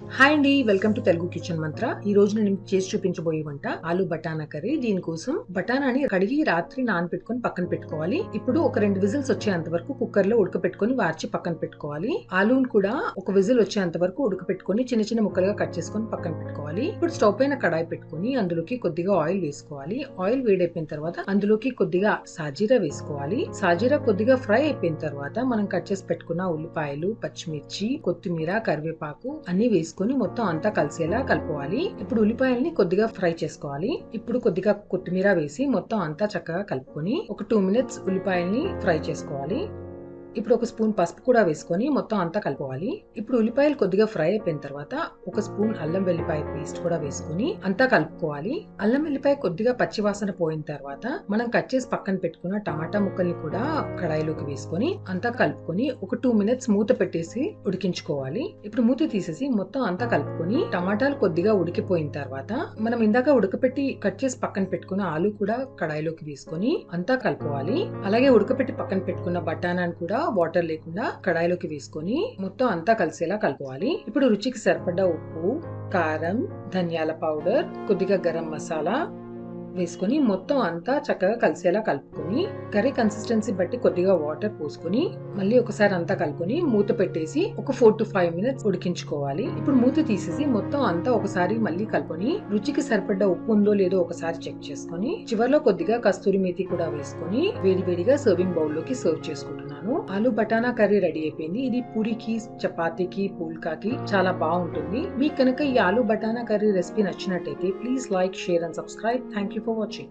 Hi అండి welcome to Telugu kitchen మంత్ర. ఈ రోజు నేను చేసి చూపించబోయే వంట ఆలు బటానా కర్రీ. దీనికోసం బటానాని కడిగి రాత్రి నానబెట్టుకొని పక్కన పెట్టుకోవాలి. ఇప్పుడు ఒక రెండు విజిల్స్ వచ్చేంత వరకు కుక్కర్లో ఉడకపెట్టుకొని వార్చి పక్కన పెట్టుకోవాలి. ఆలూని కూడా ఒక విజిల్ వచ్చేంత వరకు ఉడకపెట్టుకొని చిన్న చిన్న ముక్కలుగా కట్ చేసుకొని పక్కన పెట్టుకోవాలి. ఇప్పుడు స్టవ్ పైన కడాయి పెట్టుకొని అందులోకి కొద్దిగా ఆయిల్ వేసుకోవాలి. ఆయిల్ వేడైపోయిన తర్వాత అందులోకి కొద్దిగా సాజీరా వేసుకోవాలి. సాజీరా కొద్దిగా ఫ్రై అయిపోయిన తర్వాత మనం కట్ చేసి పెట్టుకున్న ఉల్లిపాయలు పచ్చిమిర్చి కొత్తిమీర కరివేపాకు అన్ని వేసుకొని మొత్తం అంతా కలిసేలా కలుపుకోవాలి. ఇప్పుడు ఉల్లిపాయల్ని కొద్దిగా ఫ్రై చేసుకోవాలి. ఇప్పుడు కొద్దిగా కొత్తిమీర వేసి మొత్తం అంతా చక్కగా కలుపుకొని ఒక టూ మినిట్స్ ఉల్లిపాయల్ని ఫ్రై చేసుకోవాలి. ఇప్పుడు ఒక స్పూన్ పసుపు కూడా వేసుకొని మొత్తం అంతా కలుపుకోవాలి ఇప్పుడు ఉల్లిపాయలు కొద్దిగా ఫ్రై అయిపోయిన తర్వాత ఒక స్పూన్ అల్లం వెల్లిపాయ పేస్ట్ కూడా వేసుకొని అంతా కలుపుకోవాలి. అల్లం వెల్లిపాయ కొద్దిగా పచ్చివాసన పోయిన తర్వాత మనం కట్ చేసి పక్కన పెట్టుకున్న టమాటా ముక్కల్ని కూడా కడాయిలోకి వేసుకొని అంతా కలుపుకొని ఒక టూ మినిట్స్ మూత పెట్టేసి ఉడికించుకోవాలి. ఇప్పుడు మూత తీసేసి మొత్తం అంతా కలుపుకొని టమాటాలు కొద్దిగా ఉడికిపోయిన తర్వాత మనం ఇందాక ఉడకపెట్టి కట్ చేసి పక్కన పెట్టుకున్న ఆలు కూడా కడాయిలోకి వేసుకొని అంతా కలుపుకోవాలి. అలాగే ఉడకపెట్టి పక్కన పెట్టుకున్న బఠానాన్ని కూడా వాటర్ లేకుండా కడాయిలోకి వేసుకొని మొత్తం అంతా కలిసేలా కలుపుకోవాలి. ఇప్పుడు రుచికి సరిపడ్డ ఉప్పు కారం ధనియాల పౌడర్ కొద్దిగా గరం మసాలా వేసుకొని మొత్తం అంతా చక్కగా కలిసేలా కలుపుకొని కర్రీ కన్సిస్టెన్సీ బట్టి కొద్దిగా వాటర్ పోసుకొని మళ్ళీ ఒకసారి అంతా కలుపుకొని మూత పెట్టేసి ఒక ఫోర్ టు ఫైవ్ మినిట్స్ ఉడికించుకోవాలి. ఇప్పుడు మూత తీసేసి మొత్తం అంతా ఒకసారి మళ్ళీ కలుపుకొని రుచికి సరిపడ్డ ఉప్పు ఉందో లేదో ఒకసారి చెక్ చేసుకొని చివరిలో కొద్దిగా కస్తూరి మేతి కూడా వేసుకొని వేడివేడిగా సర్వింగ్ బౌల్లోకి సర్వ్ చేసుకుంటున్నాను ఆలు బటానా కర్రీ రెడీ అయిపోయింది. ఇది పూరికి చపాతీకి పూల్కాకి చాలా బాగుంటుంది. మీకు కనుక ఈ ఆలు బటానా కర్రీ రెసిపీ నచ్చినట్టయితే please like share and subscribe. Thank you for watching.